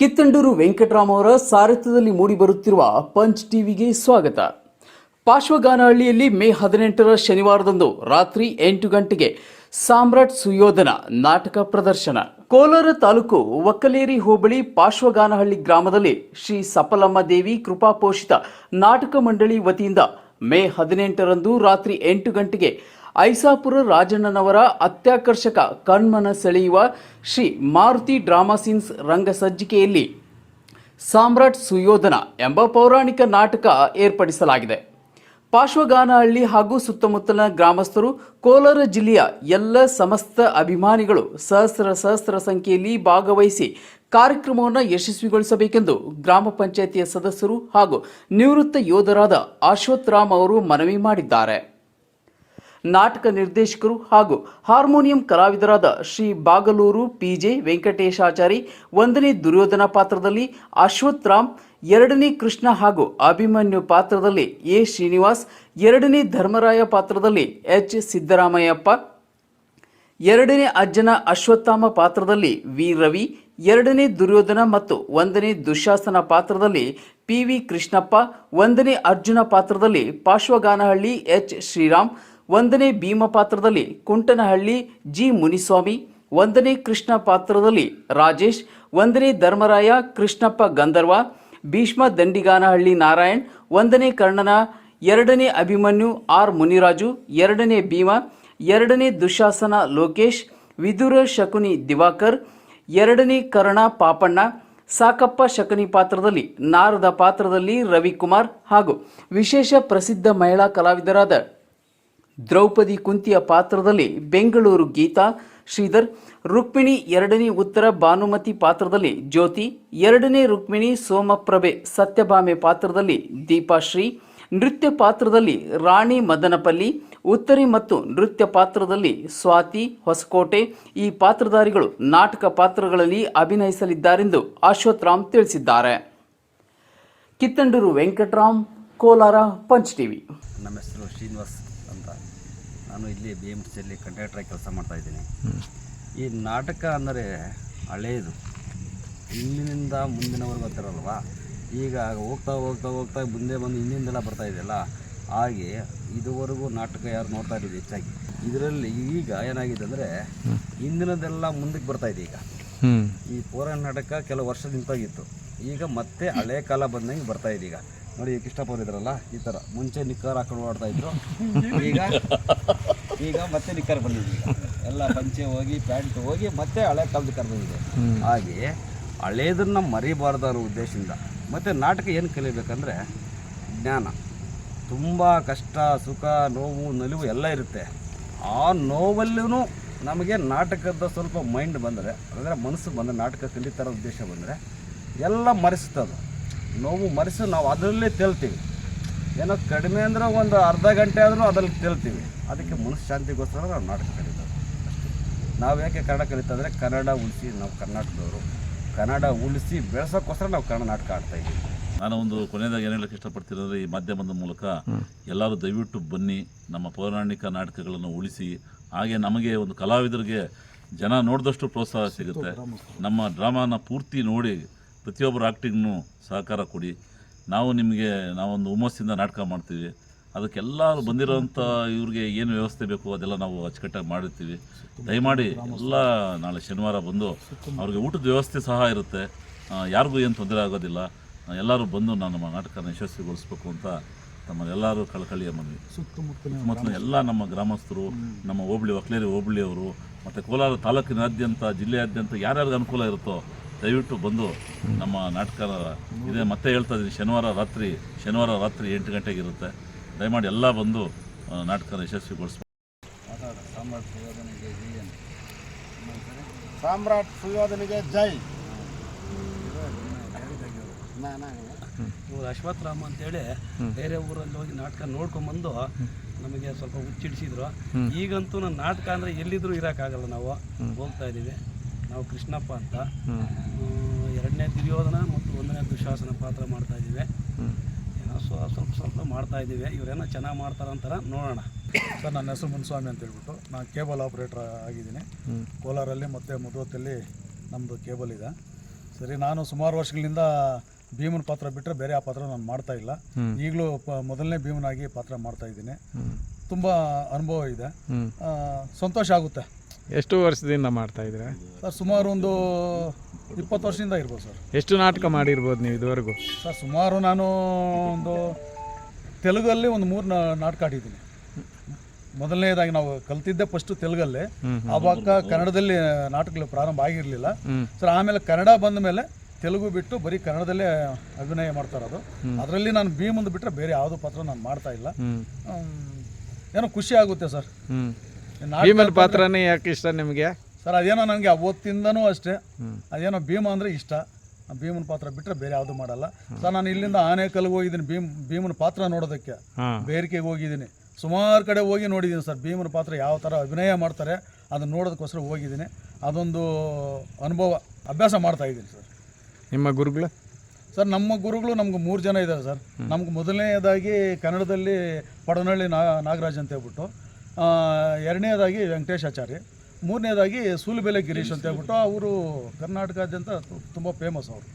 ಕಿತ್ತಂಡೂರು ವೆಂಕಟರಾಮ್ ಅವರ ಸಾರಥ್ಯದಲ್ಲಿ ಮೂಡಿಬರುತ್ತಿರುವ ಪಂಚ್ ಟಿವಿಗೆ ಸ್ವಾಗತ. ಪಾರ್ಶ್ವಗಾನಹಳ್ಳಿಯಲ್ಲಿ ಮೇ ಹದಿನೆಂಟರ ಶನಿವಾರದಂದು ರಾತ್ರಿ ಎಂಟು ಗಂಟೆಗೆ ಸಾಮ್ರಾಟ್ ಸುಯೋಧನ ನಾಟಕ ಪ್ರದರ್ಶನ. ಕೋಲಾರ ತಾಲೂಕು ಒಕ್ಕಲೇರಿ ಹೋಬಳಿ ಪಾರ್ಶ್ವಗಾನಹಳ್ಳಿ ಗ್ರಾಮದಲ್ಲಿ ಶ್ರೀ ಸಫಲಮ್ಮ ದೇವಿ ಕೃಪಾಪೋಷಿತ ನಾಟಕ ಮಂಡಳಿ ವತಿಯಿಂದ ಮೇ ಹದಿನೆಂಟರಂದು ರಾತ್ರಿ ಎಂಟು ಗಂಟೆಗೆ ಐಸಾಪುರ ರಾಜಣ್ಣನವರ ಅತ್ಯಾಕರ್ಷಕ ಕಣ್ಮನ ಸೆಳೆಯುವ ಶ್ರೀ ಮಾರುತಿ ಡ್ರಾಮಾ ಸೀನ್ಸ್ ರಂಗಸಜ್ಜಿಕೆಯಲ್ಲಿ ಸಾಮ್ರಾಟ್ ಸುಯೋಧನ ಎಂಬ ಪೌರಾಣಿಕ ನಾಟಕ ಏರ್ಪಡಿಸಲಾಗಿದೆ. ಪಾರ್ಶ್ವಗಾನಹಳ್ಳಿ ಹಾಗೂ ಸುತ್ತಮುತ್ತಲಿನ ಗ್ರಾಮಸ್ಥರು ಕೋಲಾರ ಜಿಲ್ಲೆಯ ಎಲ್ಲ ಸಮಸ್ತ ಅಭಿಮಾನಿಗಳು ಸಹಸ್ರ ಸಹಸ್ರ ಸಂಖ್ಯೆಯಲ್ಲಿ ಭಾಗವಹಿಸಿ ಕಾರ್ಯಕ್ರಮವನ್ನು ಯಶಸ್ವಿಗೊಳಿಸಬೇಕೆಂದು ಗ್ರಾಮ ಪಂಚಾಯಿತಿಯ ಸದಸ್ಯರು ಹಾಗೂ ನಿವೃತ್ತ ಯೋಧರಾದ ಅಶ್ವಥ್ ರಾಮ್ ಅವರು ಮನವಿ ಮಾಡಿದ್ದಾರೆ. ನಾಟಕ ನಿರ್ದೇಶಕರು ಹಾಗೂ ಹಾರ್ಮೋನಿಯಂ ಕಲಾವಿದರಾದ ಶ್ರೀ ಬಾಗಲೂರು ಪಿಜೆ ವೆಂಕಟೇಶಾಚಾರಿ, ಒಂದನೇ ದುರ್ಯೋಧನ ಪಾತ್ರದಲ್ಲಿ ಅಶ್ವಥ್ ರಾಮ್, ಎರಡನೇ ಕೃಷ್ಣ ಹಾಗೂ ಅಭಿಮನ್ಯು ಪಾತ್ರದಲ್ಲಿ ಎ. ಶ್ರೀನಿವಾಸ್, ಎರಡನೇ ಧರ್ಮರಾಯ ಪಾತ್ರದಲ್ಲಿ ಎಚ್. ಸಿದ್ದರಾಮಯ್ಯಪ್ಪ, ಎರಡನೇ ಅಜ್ಜನ ಅಶ್ವತ್ಥಾಮ ಪಾತ್ರದಲ್ಲಿ ವಿ. ರವಿ, ಎರಡನೇ ದುರ್ಯೋಧನ ಮತ್ತು ಒಂದನೇ ದುಶಾಸನ ಪಾತ್ರದಲ್ಲಿ ಪಿ. ವಿ. ಕೃಷ್ಣಪ್ಪ, ಒಂದನೇ ಅರ್ಜುನ ಪಾತ್ರದಲ್ಲಿ ಪಾರ್ಶ್ವಗಾನಹಳ್ಳಿ ಎಚ್. ಶ್ರೀರಾಮ್ ಒಂದನೇ ಭೀಮ ಪಾತ್ರದಲ್ಲಿ ಕುಂಟನಹಳ್ಳಿ ಜಿ ಮುನಿಸ್ವಾಮಿ, ಒಂದನೇ ಕೃಷ್ಣ ಪಾತ್ರದಲ್ಲಿ ರಾಜೇಶ್, ಒಂದನೇ ಧರ್ಮರಾಯ ಕೃಷ್ಣಪ್ಪ ಗಂಧರ್ವ, ಭೀಷ್ಮ ದಂಡಿಗಾನಹಳ್ಳಿ ನಾರಾಯಣ್, ಒಂದನೇ ಕರ್ಣನ, ಎರಡನೇ ಅಭಿಮನ್ಯು ಆರ್ ಮುನಿರಾಜು, ಎರಡನೇ ಭೀಮ, ಎರಡನೇ ದುಶಾಸನ ಲೋಕೇಶ್, ವಿದುರ ಶಕುನಿ ದಿವಾಕರ್, ಎರಡನೇ ಕರ್ಣ ಪಾಪಣ್ಣ, ಸಾಕಪ್ಪ ಶಕನಿ ಪಾತ್ರದಲ್ಲಿ ನಾರದ ಪಾತ್ರದಲ್ಲಿ ರವಿಕುಮಾರ್ ಹಾಗೂ ವಿಶೇಷ ಪ್ರಸಿದ್ಧ ಮಹಿಳಾ ಕಲಾವಿದರಾದ ದ್ರೌಪದಿ ಕುಂತಿಯ ಪಾತ್ರದಲ್ಲಿ ಬೆಂಗಳೂರು ಗೀತಾ, ಶ್ರೀಧರ್, ರುಕ್ಮಿಣಿ ಎರಡನೇ ಉತ್ತರ ಭಾನುಮತಿ ಪಾತ್ರದಲ್ಲಿ ಜ್ಯೋತಿ, ಎರಡನೇ ರುಕ್ಮಿಣಿ ಸೋಮಪ್ರಭೆ ಸತ್ಯಭಾಮೆ ಪಾತ್ರದಲ್ಲಿ ದೀಪಾಶ್ರೀ ನೃತ್ಯ ಪಾತ್ರದಲ್ಲಿ ರಾಣಿ ಮದನಪಲ್ಲಿ, ಉತ್ತರಿ ಮತ್ತು ನೃತ್ಯ ಪಾತ್ರದಲ್ಲಿ ಸ್ವಾತಿ ಹೊಸಕೋಟೆ ಈ ಪಾತ್ರಧಾರಿಗಳು ನಾಟಕ ಪಾತ್ರಗಳಲ್ಲಿ ಅಭಿನಯಿಸಲಿದ್ದಾರೆಂದು ಅಶ್ವಥ್ ರಾಮ್ ತಿಳಿಸಿದ್ದಾರೆ. Kittandur Venkatram, Kolar, punch TV. ನಮ್ಮ ಹೆಸರು ಶ್ರೀನಿವಾಸ್ ನಾನು ಇಲ್ಲಿ ಬಿ ಎಂ ಸಿಯಲ್ಲಿ ಕಂಡಕ್ಟ್ರಾಗಿ ಕೆಲಸ ಮಾಡ್ತಾಯಿದ್ದೀನಿ ಈ ನಾಟಕ ಅಂದರೆ ಹಳೆಯದು ಹಿಂದಿನಿಂದ ಮುಂದಿನವರೆಗೂ ಅಂತಾರಲ್ವ? ಈಗ ಹೋಗ್ತಾ ಹೋಗ್ತಾ ಹೋಗ್ತಾ ಮುಂದೆ ಬಂದು ಹಿಂದಿಂದೆಲ್ಲ ಬರ್ತಾ ಇದೆಯಲ್ಲ? ಹಾಗೆ ಇದುವರೆಗೂ ನಾಟಕ ಯಾರು ನೋಡ್ತಾ ಇದ್ದೀವಿ ಹೆಚ್ಚಾಗಿ. ಇದರಲ್ಲಿ ಈಗ ಏನಾಗಿದೆ ಅಂದರೆ ಹಿಂದಿನದೆಲ್ಲ ಮುಂದಕ್ಕೆ ಬರ್ತಾ ಇದೆ ಈಗ. ಈ ಪೌರಾಣ ನಾಟಕ ಕೆಲವು ವರ್ಷ ನಿಂತಾಗಿತ್ತು ಈಗ ಮತ್ತೆ ಹಳೆ ಕಾಲ ಬಂದಂಗೆ ಬರ್ತಾ ಇದೆ ಈಗ. ನೋಡಿ ಇದ್ರಲ್ಲ ಈ ಥರ ಮುಂಚೆ ನಿಕ್ಕರ್ ಹಾಕೊಂಡು ಓಡ್ತಾ ಇದ್ರು. ಈಗ ಈಗ ಮತ್ತೆ ನಿಕ್ಕರ್ ಬಂದಿದೆ ಎಲ್ಲ ಪಂಚೆ ಹೋಗಿ ಪ್ಯಾಂಟ್ ಹೋಗಿ ಮತ್ತೆ ಹಳೆ ಕಾಲದ ಕರ್ ಬಂದಿದೆ ಹಾಗೆ ಹಳೇದನ್ನ ಮರಿಬಾರ್ದು ಅನ್ನೋ ಉದ್ದೇಶದಿಂದ ಮತ್ತು ನಾಟಕ ಏನು ಕಲಿಬೇಕಂದ್ರೆ ಜ್ಞಾನ. ತುಂಬ ಕಷ್ಟ ಸುಖ ನೋವು ನಲಿವು ಎಲ್ಲ ಇರುತ್ತೆ. ಆ ನೋವಲ್ಲೂ ನಮಗೆ ನಾಟಕದ ಸ್ವಲ್ಪ ಮೈಂಡ್ ಬಂದರೆ ಅಂದರೆ ಮನಸ್ಸು ಬಂದರೆ ನಾಟಕ ಕಲಿತಾರ ಉದ್ದೇಶ ಬಂದರೆ ಎಲ್ಲ ಮರೆಸ್ತದೆ ನೋವು ಮರೆಸಿ ನಾವು ಅದರಲ್ಲೇ ತೆಲ್ತೀವಿ. ಏನೋ ಕಡಿಮೆ ಅಂದ್ರೆ ಒಂದು ಅರ್ಧ ಗಂಟೆ ಆದರೂ ಅದರಲ್ಲಿ ತೆಲ್ತೀವಿ. ಅದಕ್ಕೆ ಮನಃಶಾಂತಿಗೋಸ್ಕರ ನಾವು ನಾಟಕ ಕಲಿತೇವೆ ನಾವು ಯಾಕೆ ಕನ್ನಡ ಕಲಿತಂದರೆ ಕನ್ನಡ ಉಳಿಸಿ ನಾವು ಕರ್ನಾಟಕದವರು. ಕನ್ನಡ ಉಳಿಸಿ ಬೆಳೆಸೋಕ್ಕೋಸ್ಕರ ನಾವು ಕನ್ನಡ ನಾಟಕ ಆಡ್ತಾ ಇದ್ದೀವಿ. ನಾನು ಒಂದು ಕೊನೆಯದಾಗಿ ಏನು ಹೇಳಕ್ಕೆ ಇಷ್ಟಪಡ್ತಿರೋದ್ರೆ ಈ ಮಾಧ್ಯಮದ ಮೂಲಕ ಎಲ್ಲರೂ ದಯವಿಟ್ಟು ಬನ್ನಿ ನಮ್ಮ ಪೌರಾಣಿಕ ನಾಟಕಗಳನ್ನು ಉಳಿಸಿ ಹಾಗೆ ನಮಗೆ ಒಂದು ಕಲಾವಿದರಿಗೆ ಜನ ನೋಡಿದಷ್ಟು ಪ್ರೋತ್ಸಾಹ ಸಿಗುತ್ತೆ. ನಮ್ಮ ಡ್ರಾಮಾನ ಪೂರ್ತಿ ನೋಡಿ ಪ್ರತಿಯೊಬ್ಬರು ಆ್ಯಕ್ಟಿಂಗ್ನು ಸಹಕಾರ ಕೊಡಿ. ನಾವು ನಿಮಗೆ, ನಾವೊಂದು ಹುಮ್ಮಸ್ಸಿಂದ ನಾಟಕ ಮಾಡ್ತೀವಿ. ಅದಕ್ಕೆಲ್ಲರೂ ಬಂದಿರೋಂಥ ಇವ್ರಿಗೆ ಏನು ವ್ಯವಸ್ಥೆ ಬೇಕು ಅದೆಲ್ಲ ನಾವು ಅಚ್ಚುಕಟ್ಟಾಗಿ ಮಾಡಿರ್ತೀವಿ. ದಯಮಾಡಿ ಎಲ್ಲ ನಾಳೆ ಶನಿವಾರ ಬಂದು ಅವ್ರಿಗೆ ಊಟದ ವ್ಯವಸ್ಥೆ ಸಹ ಇರುತ್ತೆ. ಯಾರಿಗೂ ಏನು ತೊಂದರೆ ಆಗೋದಿಲ್ಲ. ಎಲ್ಲರೂ ಬಂದು ನಾನು ನಮ್ಮ ನಾಟಕನ ಯಶಸ್ವಿಗೊಳಿಸ್ಬೇಕು ಅಂತ ತಮ್ಮನ್ನೆಲ್ಲರೂ ಕಳಕಳಿಯ ಮನವಿ. ಸುತ್ತಮುತ್ತಲಿನ ಎಲ್ಲ ನಮ್ಮ ಗ್ರಾಮಸ್ಥರು, ನಮ್ಮ ಹೋಬಳಿ, ಒಕ್ಲೇರಿ ಹೋಬಳಿಯವರು, ಮತ್ತು ಕೋಲಾರ ತಾಲೂಕಿನಾದ್ಯಂತ, ಜಿಲ್ಲೆಯಾದ್ಯಂತ ಯಾರ್ಯಾರಿಗೆ ಅನುಕೂಲ ಇರುತ್ತೋ ದಯವಿಟ್ಟು ಬಂದು ನಮ್ಮ ನಾಟಕ ಇದೇ ಮತ್ತೆ ಹೇಳ್ತಾ ಇದ್ದೀನಿ ಶನಿವಾರ ರಾತ್ರಿ ಶನಿವಾರ ರಾತ್ರಿ ಎಂಟು ಗಂಟೆಗೆ ಇರುತ್ತೆ. ದಯಮಾಡಿ ಎಲ್ಲ ಬಂದು ನಾಟಕದ ಯಶಸ್ವಿಗೊಳಿಸ್ಬೇಕು. ಸಾಮ್ರಾಟ್ ಸುಯೋಧನಿಗೆ ಜೈ ಅಂತ. ಸಾಮ್ರಾಟ್ ಸುಯೋಧನಿಗೆ ಜೈ. ಇವರು ಅಶ್ವಥ್ ರಾಮ ಅಂತೇಳಿ ಬೇರೆ ಊರಲ್ಲಿ ಹೋಗಿ ನಾಟಕ ನೋಡ್ಕೊಂಬಂದು ನಮಗೆ ಸ್ವಲ್ಪ ಹುಚ್ಚಿಡಿಸಿದ್ರು. ಈಗಂತೂ ನನ್ನ ನಾಟಕ ಅಂದರೆ ಎಲ್ಲಿದ್ರೂ ಇರೋಕ್ಕಾಗಲ್ಲ ನಾವು. ಹೋಗ್ತಾ ಇದ್ದೀವಿ. ನಾವು ಕೃಷ್ಣಪ್ಪ ಅಂತ. ಎರಡನೇ ದುರ್ಯೋಧನ ಮತ್ತು ಒಂದನೇ ದುಶಾಸನ ಪಾತ್ರ ಮಾಡ್ತಾ ಇದ್ದೀವಿ. ಏನೋ ಸ್ವ- ಸ್ವಲ್ಪ ಸ್ವಲ್ಪ ಮಾಡ್ತಾ ಇದ್ದೀವಿ. ಇವರೇನೋ ಚೆನ್ನಾಗಿ ಅಂತಾರೆ ನೋಡೋಣ. ಸರ್ ನನ್ನ ಹೆಸರು ಮುನ್ಸ್ವಾಮಿ ಅಂತ ಹೇಳ್ಬಿಟ್ಟು ನಾನು ಕೇಬಲ್ ಆಪ್ರೇಟರ್ ಆಗಿದ್ದೀನಿ. ಕೋಲಾರಲ್ಲಿ ಮತ್ತು ಮುದ್ವತ್ತಲ್ಲಿ ನಮ್ಮದು ಕೇಬಲ್ ಇದೆ. ಸರಿ ನಾನು ಸುಮಾರು ವರ್ಷಗಳಿಂದ ಭೀಮನ ಪಾತ್ರ ಬಿಟ್ಟರೆ ಬೇರೆ ಆ ಪಾತ್ರ ನಾನು ಮಾಡ್ತಾ ಇಲ್ಲ. ಈಗಲೂ ಪ ಮೊದಲನೇ ಭೀಮನಾಗಿ ಪಾತ್ರ ಮಾಡ್ತಾ ಇದ್ದೀನಿ. ತುಂಬ ಅನುಭವ ಇದೆ. ಸಂತೋಷ ಆಗುತ್ತೆ. ಎಷ್ಟು ವರ್ಷದಿಂದ ಮಾಡ್ತಾ ಇದ್ದೀರಾ? ಸರ್ ಸುಮಾರು ಒಂದು ಇಪ್ಪತ್ತು ವರ್ಷದಿಂದ ಇರ್ಬೋದು ಸರ್. ಎಷ್ಟು ನಾಟಕ ಮಾಡಿರ್ಬೋದು ನೀವು ಇದುವರೆಗೂ? ಸರ್ ಸುಮಾರು ನಾನು ಒಂದು ತೆಲುಗಲ್ಲಿ ಒಂದು ಮೂರು ನಾಟಕ ಆಡಿದ್ದೀನಿ. ಮೊದಲನೇದಾಗಿ ನಾವು ಕಲ್ತಿದ್ದೆ ಫಸ್ಟ್ ತೆಲುಗಲ್ಲೇ. ಆವಾಗ ಕನ್ನಡದಲ್ಲಿ ನಾಟಕಗಳು ಪ್ರಾರಂಭ ಆಗಿರಲಿಲ್ಲ. ಸರ್ ಆಮೇಲೆ ಕನ್ನಡ ಬಂದ ಮೇಲೆ ತೆಲುಗು ಬಿಟ್ಟು ಬರೀ ಕನ್ನಡದಲ್ಲೇ ಅಭಿನಯ ಮಾಡ್ತಾ ಇರೋದು ಅದರಲ್ಲಿ ನಾನು ಭೀಮಂದು ಬಿಟ್ಟರೆ ಬೇರೆ ಯಾವುದೋ ಪಾತ್ರ ನಾನು ಮಾಡ್ತಾ ಇಲ್ಲ. ಏನೋ ಖುಷಿ ಆಗುತ್ತೆ ಸರ್. ಭೀಮನ ಪಾತ್ರನೇ ಯಾಕೆ ಇಷ್ಟ ನಿಮಗೆ? ಸರ್ ಅದೇನೋ ನನಗೆ ಅವತ್ತಿಂದನೂ ಅಷ್ಟೇ. ಅದೇನೋ ಭೀಮ ಅಂದರೆ ಇಷ್ಟ. ಭೀಮನ ಪಾತ್ರ ಬಿಟ್ಟರೆ ಬೇರೆ ಯಾವುದು ಮಾಡಲ್ಲ. ಸರ್ ನಾನು ಇಲ್ಲಿಂದ ಆನೇಕಲ್ಗೆ ಹೋಗಿದ್ದೀನಿ ಭೀಮ್ ಭೀಮನ ಪಾತ್ರ ನೋಡೋದಕ್ಕೆ. ಬೇರಿಕೆಗೆ ಹೋಗಿದ್ದೀನಿ. ಸುಮಾರು ಕಡೆ ಹೋಗಿ ನೋಡಿದ್ದೀನಿ ಸರ್ ಭೀಮನ ಪಾತ್ರ ಯಾವ ಥರ ಅಭಿನಯ ಮಾಡ್ತಾರೆ ಅದನ್ನು ನೋಡೋದಕ್ಕೋಸ್ಕರ ಹೋಗಿದ್ದೀನಿ. ಅದೊಂದು ಅನುಭವ ಅಭ್ಯಾಸ ಮಾಡ್ತಾ ಇದ್ದೀನಿ ಸರ್. ನಿಮ್ಮ ಗುರುಗಳು? ಸರ್ ನಮ್ಮ ಗುರುಗಳು ನಮ್ಗೆ ಮೂರು ಜನ ಇದ್ದಾರೆ ಸರ್. ನಮ್ಗೆ ಮೊದಲನೇದಾಗಿ ಕನ್ನಡದಲ್ಲಿ ಪಡನಹಳ್ಳಿ ನಾ ನಾಗರಾಜ್ ಅಂತ ಹೇಳ್ಬಿಟ್ಟು. ಎರಡನೇದಾಗಿ ವೆಂಕಟೇಶಾಚಾರ್ಯ ಮೂರನೇದಾಗಿ ಸೂಲುಬೆಲೆ ಗಿರೀಶ್ ಅಂತ ಹೇಳ್ಬಿಟ್ಟು ಅವರು ಕರ್ನಾಟಕಾದ್ಯಂತ ತುಂಬ ಫೇಮಸ್ ಅವರು.